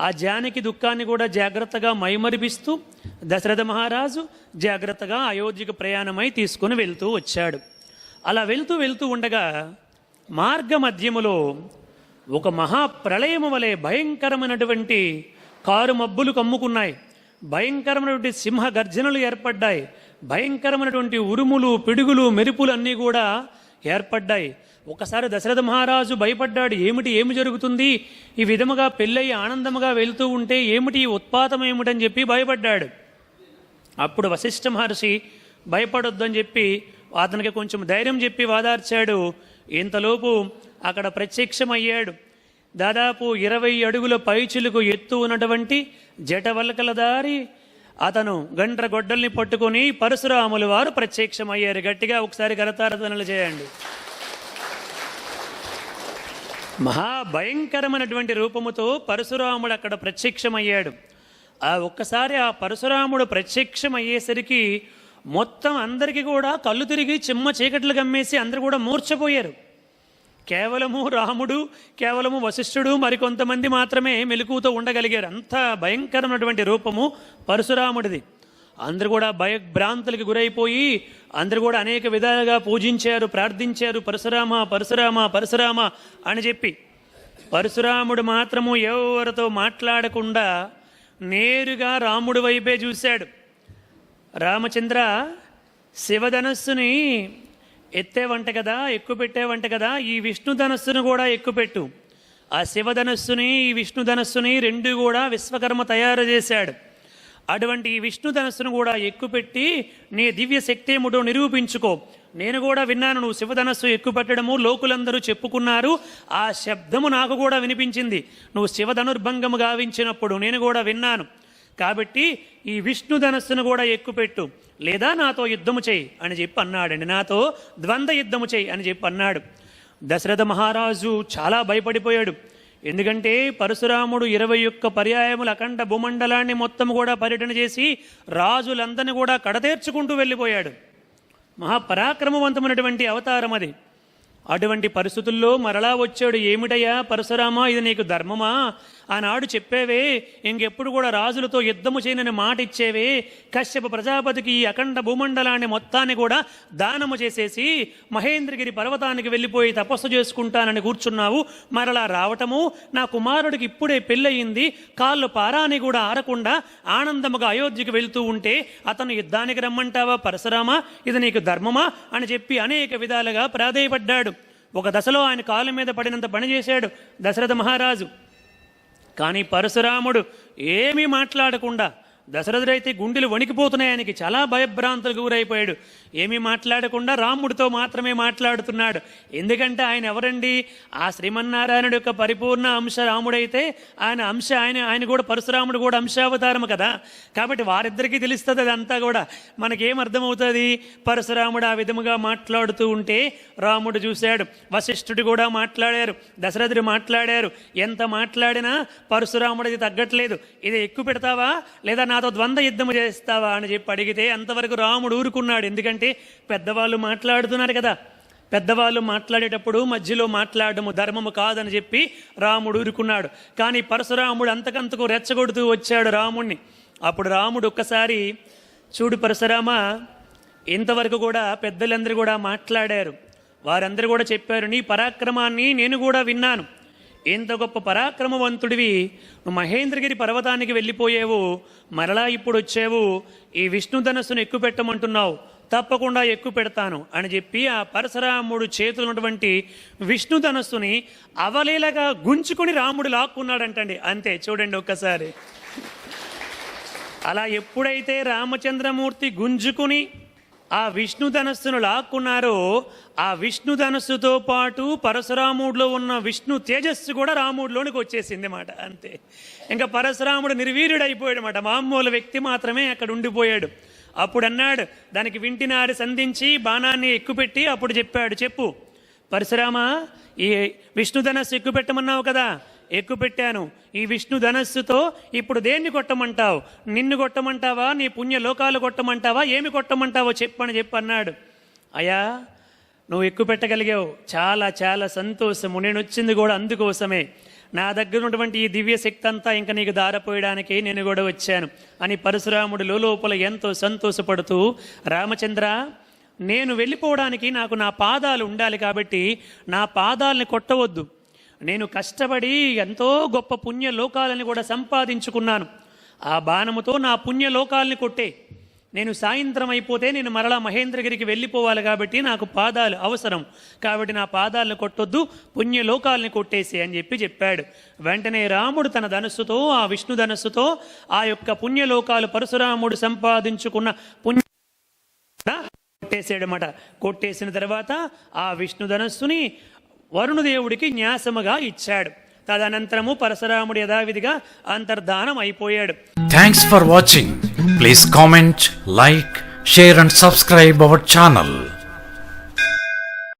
ఆ జానకి దుఃఖాన్ని కూడా జాగ్రత్తగా మైమరిపిస్తూ దశరథ మహారాజు జాగ్రత్తగా అయోధ్యకు ప్రయాణమై తీసుకుని వెళ్తూ వచ్చాడు. అలా వెళ్తూ వెళ్తూ ఉండగా మార్గ మధ్యములో ఒక మహాప్రళయము వలె భయంకరమైనటువంటి కారు మబ్బులు కమ్ముకున్నాయి. భయంకరమైనటువంటి సింహ గర్జనలు ఏర్పడ్డాయి. భయంకరమైనటువంటి ఉరుములు పిడుగులు మెరుపులు అన్నీ కూడా ఏర్పడ్డాయి. ఒకసారి దశరథ మహారాజు భయపడ్డాడు ఏమిటి ఏమి జరుగుతుంది? ఈ విధముగా పెళ్ళయి ఆనందముగా వెళ్తూ ఉంటే ఏమిటి ఈ ఉత్పాతం ఏమిటని చెప్పి భయపడ్డాడు. అప్పుడు వశిష్ఠ మహర్షి భయపడొద్దని చెప్పి అతనికి కొంచెం ధైర్యం చెప్పి వాదార్చాడు. ఇంతలోపు అక్కడ ప్రత్యక్షమయ్యాడు. దాదాపు ఇరవై అడుగుల పైచులకు ఎత్తు ఉన్నటువంటి జటవల్కల దారి అతను గండ్ర గొడ్డల్ని పట్టుకొని పరశురాములు వారు ప్రత్యక్షమయ్యారు. గట్టిగా ఒకసారి గరతారధనలు చేయండి. మహాభయంకరమైనటువంటి రూపముతో పరశురాముడు అక్కడ ప్రత్యక్షమయ్యాడు. ఆ ఒక్కసారి ఆ పరశురాముడు ప్రత్యక్షమయ్యేసరికి మొత్తం అందరికీ కూడా కళ్ళు తిరిగి చిమ్మ చీకట్లు గమ్మేసి అందరూ కూడా మూర్చపోయారు కేవలము రాముడు కేవలము వశిష్ఠుడు మరికొంతమంది మాత్రమే మెలకుతో ఉండగలిగారు. అంత భయంకరమైనటువంటి రూపము పరశురాముడిది. అందరూ కూడా భయభ్రాంతులకు గురైపోయి అందరూ కూడా అనేక విధాలుగా పూజించారు ప్రార్థించారు పరశురామ పరశురామ పరశురామ అని చెప్పి. పరశురాముడు మాత్రము ఎవరితో మాట్లాడకుండా నేరుగా రాముడి వైపే చూశాడు. రామచంద్ర శివధనస్సుని ఎత్తేవంట కదా ఎక్కువ పెట్టేవంట కదా ఈ విష్ణు ధనస్సును కూడా ఎక్కుపెట్టు. ఆ శివధనస్సుని ఈ విష్ణు ధనస్సుని రెండు కూడా విశ్వకర్మ తయారు చేశాడు. అటువంటి ఈ విష్ణు ధనస్సును కూడా ఎక్కుపెట్టి నీ దివ్య శక్తి ఏమిటో నిరూపించుకో. నేను కూడా విన్నాను నువ్వు శివధనస్సు ఎక్కుపెట్టడము లోకులందరూ చెప్పుకున్నారు. ఆ శబ్దము నాకు కూడా వినిపించింది. నువ్వు శివధనుర్భంగము గావించినప్పుడు నేను కూడా విన్నాను. కాబట్టి ఈ విష్ణు ధనస్సును కూడా ఎక్కుపెట్టు. లేదా నాతో యుద్ధము చేయి అని చెప్పి అన్నాడండి. నాతో ద్వంద్వ యుద్ధము చేయి అని చెప్పి అన్నాడు. దశరథ మహారాజు చాలా భయపడిపోయాడు. ఎందుకంటే పరశురాముడు ఇరవై ఒక్క పర్యాయముల అఖండ భూమండలాన్ని మొత్తం కూడా పర్యటన చేసి రాజులందరినీ కూడా కడతేర్చుకుంటూ వెళ్ళిపోయాడు. మహాపరాక్రమవంతమైనటువంటి అవతారం అది. అటువంటి పరిస్థితుల్లో మరలా వచ్చాడు. ఏమిటయ్యా పరశురామా ఇది నీకు ధర్మమా? ఆనాడు చెప్పేవే ఇంకెప్పుడు కూడా రాజులతో యుద్ధము చేయనని మాట ఇచ్చేవే. కశ్యప ప్రజాపతికి ఈ అఖండ భూమండలాన్ని మొత్తాన్ని కూడా దానము చేసేసి మహేంద్రగిరి పర్వతానికి వెళ్ళిపోయి తపస్సు చేసుకుంటానని కూర్చున్నావు. మరలా రావటము నా కుమారుడికి ఇప్పుడే పెళ్ళయింది. కాళ్ళు పారాని కూడా ఆరకుండా ఆనందముగా అయోధ్యకు వెళ్తూ ఉంటే అతను యుద్ధానికి రమ్మంటావా? పరశురామా ఇది నీకు ధర్మమా? అని చెప్పి అనేక విధాలుగా ప్రాధేయపడ్డాడు. ఒక దశలో ఆయన కాళ్ళ మీద పడినంత పని చేశాడు దశరథ మహారాజు. కానీ పరశురాముడు ఏమీ మాట్లాడకుండా దశరథుడైతే గుండెలు వణికిపోతున్నాయి. ఆయనకి చాలా భయభ్రాంతులకు గురైపోయాడు. ఏమీ మాట్లాడకుండా రాముడితో మాత్రమే మాట్లాడుతున్నాడు. ఎందుకంటే ఆయన ఎవరండి? ఆ శ్రీమన్నారాయణుడు యొక్క పరిపూర్ణ అంశ రాముడైతే ఆయన అంశ ఆయన ఆయన కూడా పరశురాముడు కూడా అంశావతారం కదా. కాబట్టి వారిద్దరికీ తెలుస్తుంది అదంతా కూడా. మనకేం అర్థమవుతుంది? పరశురాముడు ఆ విధముగా మాట్లాడుతూ ఉంటే రాముడు చూశాడు. వశిష్ఠుడు కూడా మాట్లాడారు. దశరథుడు మాట్లాడారు. ఎంత మాట్లాడినా పరశురాముడిది తగ్గట్లేదు. ఇది ఎక్కువ పెడతావా? లేదా నా నాతో ద్వంద్వ యుద్ధము చేస్తావా అని చెప్పి అడిగితే అంతవరకు రాముడు ఊరుకున్నాడు. ఎందుకంటే పెద్దవాళ్ళు మాట్లాడుతున్నారు కదా. పెద్దవాళ్ళు మాట్లాడేటప్పుడు మధ్యలో మాట్లాడము ధర్మము కాదని చెప్పి రాముడు ఊరుకున్నాడు. కానీ పరశురాముడు అంతకంతకు రెచ్చగొడుతూ వచ్చాడు రాముణ్ణి. అప్పుడు రాముడు ఒక్కసారి చూడు పరశురామ ఇంతవరకు కూడా పెద్దలందరూ కూడా మాట్లాడారు. వారందరూ కూడా చెప్పారు నీ పరాక్రమాన్ని నేను కూడా విన్నాను. ఎంత గొప్ప పరాక్రమవంతుడివి. నువ్వు మహేంద్రగిరి పర్వతానికి వెళ్ళిపోయేవు. మరలా ఇప్పుడు వచ్చేవు. ఈ విష్ణు ధనస్సును ఎక్కువ పెట్టమంటున్నావు. తప్పకుండా ఎక్కువ పెడతాను అని చెప్పి ఆ పరశురాముడు చేతులు ఉన్నటువంటి విష్ణు ధనస్సుని అవలీలగా గుంజుకొని రాముడు లాక్కున్నాడంటండి. అంతే చూడండి ఒక్కసారి. అలా ఎప్పుడైతే రామచంద్రమూర్తి గుంజుకుని ఆ విష్ణు ధనస్సును లాక్కున్నారో. ఆ విష్ణు ధనస్సుతో పాటు పరశురాముడిలో ఉన్న విష్ణు తేజస్సు కూడా రాముడిలోనికి వచ్చేసింది మాట అంతే. ఇంకా పరశురాముడు నిర్వీర్యుడైపోయాడు మాట మామూలు వ్యక్తి మాత్రమే అక్కడ ఉండిపోయాడు. అప్పుడు అన్నాడు దానికి వింటినారి సంధించి బాణాన్ని ఎక్కుపెట్టి అప్పుడు చెప్పాడు చెప్పు. పరశురామ ఈ విష్ణు ధనస్సు కదా ఎక్కుపెట్టాను. ఈ విష్ణు ధనస్సుతో ఇప్పుడు దేన్ని కొట్టమంటావు? నిన్ను కొట్టమంటావా? నీ పుణ్య లోకాలు కొట్టమంటావా? ఏమి కొట్టమంటావో చెప్పని చెప్పన్నాడు. అయ్యా నువ్వు ఎక్కువ పెట్టగలిగావు చాలా చాలా సంతోషము. నేను వచ్చింది కూడా అందుకోసమే. నా దగ్గర ఉన్నటువంటి ఈ దివ్య శక్తి అంతా ఇంకా నీకు దారపోయడానికి నేను కూడా వచ్చాను. అని పరశురాముడు లోపల ఎంతో సంతోషపడుతూ రామచంద్ర నేను వెళ్ళిపోవడానికి నాకు నా పాదాలు ఉండాలి కాబట్టి నా పాదాలని కొట్టవద్దు. నేను కష్టపడి ఎంతో గొప్ప పుణ్య లోకాలని కూడా సంపాదించుకున్నాను. ఆ బాణముతో నా పుణ్య లోకాలని కొట్టే. నేను సాయంత్రం అయిపోతే నేను మరలా మహేంద్రగిరికి వెళ్ళిపోవాలి కాబట్టి నాకు పాదాలు అవసరం. కాబట్టి నా పాదాలను కొట్టొద్దు పుణ్య లోకాలని కొట్టేసి అని చెప్పి చెప్పాడు. వెంటనే రాముడు తన ధనస్సుతో ఆ విష్ణు ధనస్సుతో ఆ యొక్క పుణ్యలోకాలు పరశురాముడు సంపాదించుకున్న పుణ్య కొట్టేసాడనమాట కొట్టేసిన తర్వాత ఆ విష్ణు ధనస్సుని వరుణదేవుడికి న్యాసముగా ఇచ్చాడు. తదనంతరము పరశురాముడి యథావిధిగా అంతర్ధానం అయిపోయాడు. Thanks for watching please comment like share and subscribe our channel